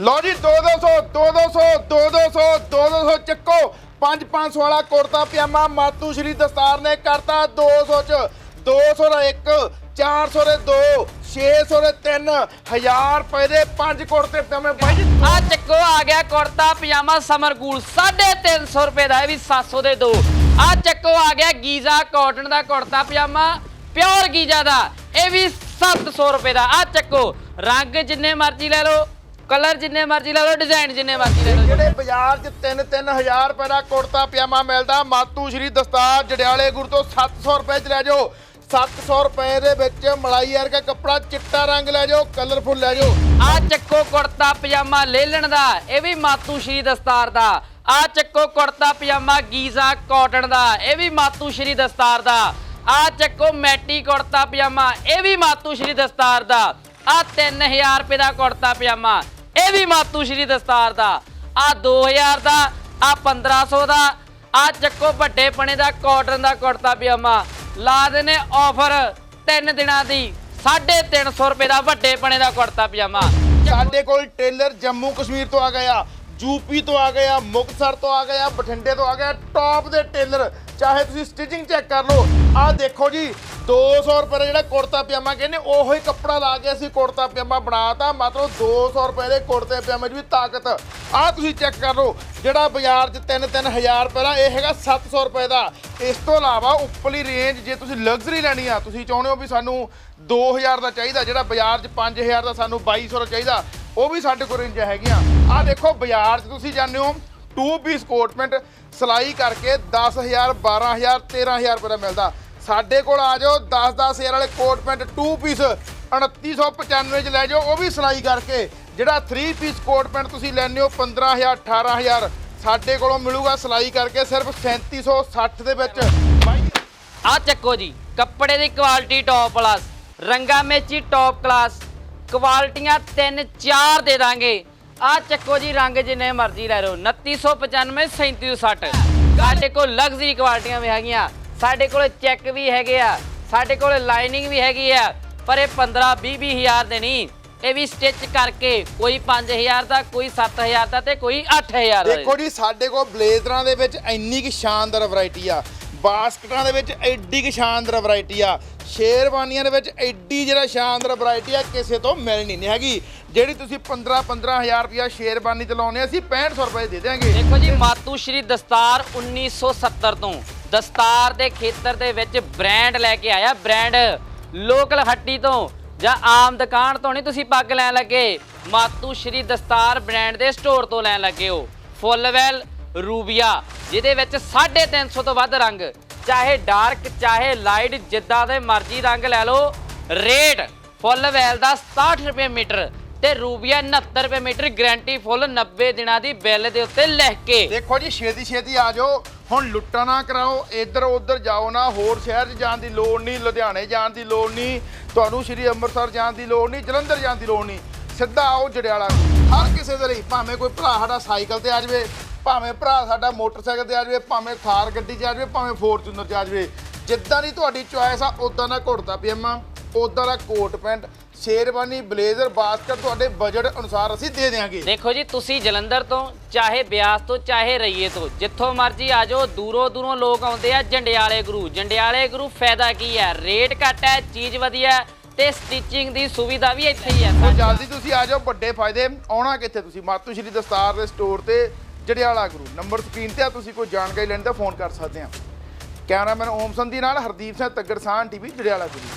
ਲਓ ਜੀ 2-200 2-200 2-200 2-200 ਚੱਕੋ। 5-500 ਵਾਲਾ ਕੁੜਤਾ ਪਜਾਮਾ ਮਾਤੂ ਸ਼੍ਰੀ ਦਸਤਾਰ ਨੇ ਕਰਤਾ 200 ਚ। 200 ਦਾ 1 400 ਦੇ 2 600 ਦੇ 3 1000 ਰੁਪਏ ਦੇ 5 ਕੁੜਤੇ ਪਜਾਮੇ ਬਾਈ ਆ ਚੱਕੋ, ਆ ਗਿਆ ਕੁੜਤਾ ਪਜਾਮਾ ਸਮਰ ਕੂਲ 350 ਰੁਪਏ ਦਾ ਇਹ ਵੀ 700 ਦੇ ਦੋ। ਆ ਚੱਕੋ, ਆ ਗਿਆ ਗੀਜ਼ਾ ਕਾਟਨ ਦਾ ਕੁੜਤਾ ਪਜਾਮਾ, ਪਿਓਰ ਗੀਜ਼ਾ ਦਾ, ਇਹ ਵੀ 700 ਰੁਪਏ ਦਾ। ਆ ਚੱਕੋ, ਰੰਗ ਜਿੰਨੇ ਮਰਜ਼ੀ ਲੈ ਲਓ। ਕਲਰ ਜਿੰਨੇ ਮਰਜ਼ੀ ਲੈ ਲਓ ਡਿਜ਼ਾਈਨ ਜਿੰਨੇ ਮਰਜ਼ੀ ਲੈ ਲਓ ਜਿਹੜੇ ਬਾਜ਼ਾਰ 'ਚ 3-3000 ਰੁਪਏ ਦਾ ਕੁੜਤਾ ਪਜਾਮਾ ਮਿਲਦਾ ਮਾਤੂ ਸ਼੍ਰੀ ਦਸਤਾਰ ਜੜਿਆਲੇ ਗੁਰੂ ਤੋਂ 700 ਰੁਪਏ 'ਚ ਲੈ ਜਾਓ। 700 ਰੁਪਏ ਦੇ ਵਿੱਚ ਮਲਾਈ ਵਰਗਾ ਕੱਪੜਾ ਚਿੱਟਾ ਰੰਗ ਲੈ ਜਾਓ ਕਲਰਫੁਲ ਲੈ ਜਾਓ। ਆ ਚੱਕੋ ਕੁੜਤਾ ਪਜਾਮਾ ਲੇਲਣ ਦਾ ਇਹ ਵੀ ਮਾਤੂ ਸ਼੍ਰੀ ਦਸਤਾਰ ਦਾ। ਆ ਚੱਕੋ ਕੁੜਤਾ ਪਜਾਮਾ ਗੀਜ਼ਾ ਕਾਟਨ ਦਾ ਇਹ ਵੀ ਮਾਤੂ ਸ਼੍ਰੀ ਦਸਤਾਰ ਦਾ। ਆ ਚੱਕੋ ਮੈਟੀ ਕੁੜਤਾ ਪਜਾਮਾ ਇਹ ਵੀ ਮਾਤੂ ਸ਼੍ਰੀ ਦਸਤਾਰ ਦਾ। ਆ 3000 ਰੁਪਏ ਦਾ ਕੁੜਤਾ ਪਜਾਮਾ ਇਹ ਵੀ ਮਾਤੂ ਸ਼੍ਰੀ ਦਸਤਾਰ ਦਾ। ਆ 2000 ਦਾ ਆ 1500 ਦਾ ਆ ਚੱਕੋ ਵੱਡੇ ਪਣੇ ਦਾ ਕਾਟਨ ਦਾ ਕੁੜਤਾ ਪਜਾਮਾ। ਲਾ ਦੇਨੇ ਆਫਰ 3 ਦਿਨਾਂ ਦੀ 350 ਰੁਪਏ ਦਾ ਵੱਡੇ ਪਣੇ ਦਾ ਕੁੜਤਾ ਪਜਾਮਾ। ਸਾਡੇ ਕੋਲ ਟੇਲਰ ਜੰਮੂ ਕਸ਼ਮੀਰ ਤੋਂ ਆ ਗਿਆ, ਯੂਪੀ ਤੋਂ ਆ ਗਿਆ, ਮੁਕਤਸਰ ਤੋਂ ਆ ਗਿਆ, ਬਠਿੰਡੇ ਤੋਂ ਆ ਗਿਆ ਟੌਪ ਦੇ ਟੇਲਰ। ਚਾਹੇ ਤੁਸੀਂ ਸਟਿਚਿੰਗ ਚੈੱਕ ਕਰ ਲਓ। ਆਹ ਦੇਖੋ ਜੀ 200 ਰੁਪਏ ਦਾ ਜਿਹੜਾ ਕੁੜਤਾ ਪਜਾਮਾ ਕਹਿੰਦੇ, ਉਹੋ ਹੀ ਕੱਪੜਾ ਲਾ ਕੇ ਅਸੀਂ ਕੁੜਤਾ ਪਜਾਮਾ ਬਣਾਤਾ ਮਤਲਬ 200 ਰੁਪਏ ਦੇ ਕੁੜਤੇ ਪਜਾਮੇ 'ਚ ਵੀ ਤਾਕਤ। ਆਹ ਤੁਸੀਂ ਚੈੱਕ ਕਰ ਲਓ, ਜਿਹੜਾ ਬਾਜ਼ਾਰ 'ਚ 3-3000 ਰੁਪਏ ਦਾ, ਇਹ ਹੈਗਾ 700 ਰੁਪਏ ਦਾ। ਇਸ ਤੋਂ ਇਲਾਵਾ ਉੱਪਰਲੀ ਰੇਂਜ ਜੇ ਤੁਸੀਂ ਲਗਜ਼ਰੀ ਲੈਣੀ ਆ, ਤੁਸੀਂ ਚਾਹੁੰਦੇ ਹੋ ਵੀ ਸਾਨੂੰ 2000 ਦਾ ਚਾਹੀਦਾ, ਜਿਹੜਾ ਬਾਜ਼ਾਰ 'ਚ 5000 ਦਾ ਸਾਨੂੰ 2200 ਦਾ ਚਾਹੀਦਾ, ਉਹ ਵੀ ਸਾਡੇ ਕੋਲ ਰੇਂਜ ਹੈਗੀਆਂ। ਆਹ ਦੇਖੋ ਬਾਜ਼ਾਰ 'ਚ ਤੁਸੀਂ ਜਾਂਦੇ ਹੋ 2 ਪੀਸ ਕੋਟ ਪੈਂਟ ਸਿਲਾਈ ਕਰਕੇ 10000 12000 13000 ਰੁਪਏ ਦਾ ਮਿਲਦਾ। ਸਾਡੇ ਕੋਲ ਆ ਜਾਓ 10 10000 ਵਾਲੇ ਕੋਟ ਪੈਂਟ 2 ਪੀਸ 2995 ਚ ਲੈ ਜਾਓ, ਉਹ ਵੀ ਸਿਲਾਈ ਕਰਕੇ। ਜਿਹੜਾ 3 ਪੀਸ ਕੋਟ ਪੈਂਟ ਤੁਸੀਂ ਲੈਣੇ ਹੋ 15000 18000 ਸਾਡੇ ਕੋਲੋਂ ਮਿਲੂਗਾ ਸਿਲਾਈ ਕਰਕੇ ਸਿਰਫ 3760 ਦੇ ਵਿੱਚ। ਬਾਈ ਆ ਚੱਕੋ ਜੀ, ਕੱਪੜੇ ਦੀ ਕੁਆਲਿਟੀ ਟੌਪ ਕਲਾਸ ਰੰਗਾ ਮੇਚੀ ਟੌਪ ਕਲਾਸ ਕੁਆਲਟੀਆਂ 3 4 ਦੇ ਦਾਂਗੇ। ਆ ਚੱਕੋ ਜੀ, ਰੰਗ ਜਿੰਨੇ ਮਰਜ਼ੀ ਲੈ ਲਓ 2995 3760 ਸਾਡੇ ਕੋਲ ਲਗਜ਼ਰੀ ਕੁਆਲਟੀਆਂ ਵੀ ਹੈਗੀਆਂ। ਸਾਡੇ ਕੋਲ ਚੈੱਕ ਵੀ ਹੈਗੇ ਆ ਸਾਡੇ ਕੋਲ ਲਾਈਨਿੰਗ ਵੀ ਹੈਗੀ ਆ ਪਰ ਇਹ 15 20 20 ਹਜ਼ਾਰ ਦੇ ਨਹੀਂ। ਇਹ ਵੀ ਸਟਿਚ ਕਰਕੇ ਕੋਈ 5000 ਦਾ ਕੋਈ 7000 ਦਾ ਤੇ ਕੋਈ 8000 ਦਾ। ਦੇਖੋ ਜੀ ਸਾਡੇ ਕੋਲ ਬਲੇਜ਼ਰਾਂ ਦੇ ਵਿੱਚ ਇੰਨੀ ਕਿ ਸ਼ਾਨਦਾਰ ਵੈਰਾਈਟੀ ਆ। ਬਾਸਕਟਾਂ ਦੇ ਵਿੱਚ ਐਡੀ ਕਿ ਸ਼ਾਨਦਾਰ ਵੈਰਾਈਟੀ ਆ। ਸ਼ੇਰਵਾਨੀਆਂ ਦੇ ਵਿੱਚ ਐਡੀ ਜਿਹੜਾ ਸ਼ਾਨਦਾਰ ਵੈਰਾਈਟੀ ਆ ਕਿਸੇ ਤੋਂ ਮਿਲਣੀ ਨਹੀਂ ਹੈਗੀ। ਜਿਹੜੀ ਤੁਸੀਂ 15 15000 ਰੁਪਿਆ ਸ਼ੇਰਵਾਨੀ ਤੇ ਲਾਉਨੇ ਅਸੀਂ 6500 ਰੁਪਏ ਦੇ ਦਿਆਂਗੇ। ਦੇਖੋ ਜੀ ਮਾਤੂ ਸ਼੍ਰੀ ਦਸਤਾਰ 1970 ਤੋਂ। ਦਸਤਾਰ ਦੇ ਖੇਤਰ ਦੇ ਵਿੱਚ ਬ੍ਰਾਂਡ ਲੈ ਕੇ ਆਇਆ। ਬ੍ਰਾਂਡ ਲੋਕਲ ਹੱਟੀ ਤੋਂ ਜਾਂ ਆਮ ਦੁਕਾਨ ਤੋਂ ਨਹੀਂ, ਤੁਸੀਂ ਪੱਗ ਲੈਣ ਲੱਗੇ। ਮਾਤੂ ਸ਼੍ਰੀ ਦਸਤਾਰ ਬ੍ਰਾਂਡ ਦੇ ਸਟੋਰ ਤੋਂ ਲੈਣ ਲੱਗੇ ਹੋ। ਫੁੱਲਵੈਲ ਰੂਬੀਆ, ਜਿਹਦੇ ਵਿੱਚ 350 ਤੋਂ ਵੱਧ ਰੰਗ। ਚਾਹੇ ਡਾਰਕ, ਚਾਹੇ ਲਾਈਟ, ਜਿੱਦਾਂ ਦੇ ਮਰਜ਼ੀ ਰੰਗ ਲੈ ਲਓ। ਰੇਟ ਫੁੱਲ ਵੈਲ ਦਾ 67 ਰੁਪਏ ਮੀਟਰ ਤੇ ਰੂਬੀਆ 69 ਰੁਪਏ ਮੀਟਰ। ਗਾਰੰਟੀ ਫੁੱਲ 90 ਦਿਨਾਂ ਦੀ ਬਿੱਲ ਦੇ ਉੱਤੇ ਲਿਖ ਕੇ। ਦੇਖੋ ਜੀ ਛੇਤੀ ਛੇਤੀ ਆ ਜਾਓ। ਹੁਣ ਲੁੱਟਾ ਨਾ ਕਰਾਓ, ਇੱਧਰ ਉੱਧਰ ਜਾਓ ਨਾ, ਹੋਰ ਸ਼ਹਿਰ 'ਚ ਜਾਣ ਦੀ ਲੋੜ ਨਹੀਂ, ਲੁਧਿਆਣੇ ਜਾਣ ਦੀ ਲੋੜ ਨਹੀਂ, ਤੁਹਾਨੂੰ ਸ਼੍ਰੀ ਅੰਮ੍ਰਿਤਸਰ ਜਾਣ ਦੀ ਲੋੜ ਨਹੀਂ, ਜਲੰਧਰ ਜਾਣ ਦੀ ਲੋੜ ਨਹੀਂ, ਸਿੱਧਾ ਆਓ ਜੜਿਆਲਾ ਹਰ ਕਿਸੇ ਦੇ ਲਈ, ਭਾਵੇਂ ਕੋਈ ਭਰਾ ਸਾਡਾ ਸਾਈਕਲ ਤੇ ਆ ਜਾਵੇ, ਭਾਵੇਂ ਭਰਾ ਸਾਡਾ ਮੋਟਰਸਾਈਕਲ ਤੇ ਆ ਜਾਵੇ, ਭਾਵੇਂ ਥਾਰ ਗੱਡੀ 'ਚ ਆ ਜਾਵੇ, ਭਾਵੇਂ ਫੋਰਚੂਨਰ 'ਚ ਆ ਜਾਵੇ, ਜਿੱਦਾਂ ਦੀ ਤੁਹਾਡੀ ਚੁਆਇਸ ਆ ਉਦਾਂ ਦਾ ਘੁੱਟਦਾ ਕੁੜਤਾ ਪਜਾਮਾ ਉਦਾਂ ਦਾ coat pant sherwani blazer basket ਤੁਹਾਡੇ ਬਜਟ ਅਨੁਸਾਰ ਅਸੀਂ ਦੇ ਦੇਵਾਂਗੇ ਦੇਖੋ ਜੀ ਤੁਸੀਂ ਜਲੰਧਰ ਤੋਂ ਚਾਹੇ ਬਿਆਸ ਤੋਂ ਚਾਹੇ ਰਈਏ ਤੋਂ ਜਿੱਥੋਂ ਮਰਜ਼ੀ ਆ ਜਾਓ ਦੂਰੋਂ ਦੂਰੋਂ ਲੋਕ ਆਉਂਦੇ ਆ ਜੰਡਿਆਲੇ ਗੁਰੂ। ਜੰਡਿਆਲੇ ਗੁਰੂ ਫਾਇਦਾ ਕੀ ਹੈ? ਰੇਟ ਘੱਟ ਹੈ ਚੀਜ਼ ਵਧੀਆ ਤੇ ਸਟਿਚਿੰਗ ਦੀ ਸੁਵਿਧਾ ਵੀ ਇੱਥੇ ਹੀ ਉਹ ਹੈ ਜਲਦੀ ਤੁਸੀਂ ਆ ਜਾਓ ਵੱਡੇ ਫਾਇਦੇ ਆਉਣਾ ਕਿੱਥੇ ਤੁਸੀਂ? ਮਾਤੂ ਸ਼੍ਰੀ ਦਸਤਾਰ ਦੇ ਸਟੋਰ ਤੇ ਜੜਿਆਲਾ ਗੁਰੂ। ਨੰਬਰ ਸਕਰੀਨ ਤੇ ਆ ਤੁਸੀਂ ਕੋਈ ਜਾਣਕਾਰੀ ਲੈਣ ਤਾਂ ਫੋਨ ਕਰ ਸਕਦੇ ਆ। ਕੈਮਰਾਮੈਨ ਓਮ ਸੰਧੀ ਨਾਲ ਹਰਦੀਪ ਸਿੰਘ ਤੱਗੜਸਾਨ ਟੀਵੀ ਜੜਿਆਲਾ ਗੁਰੂ।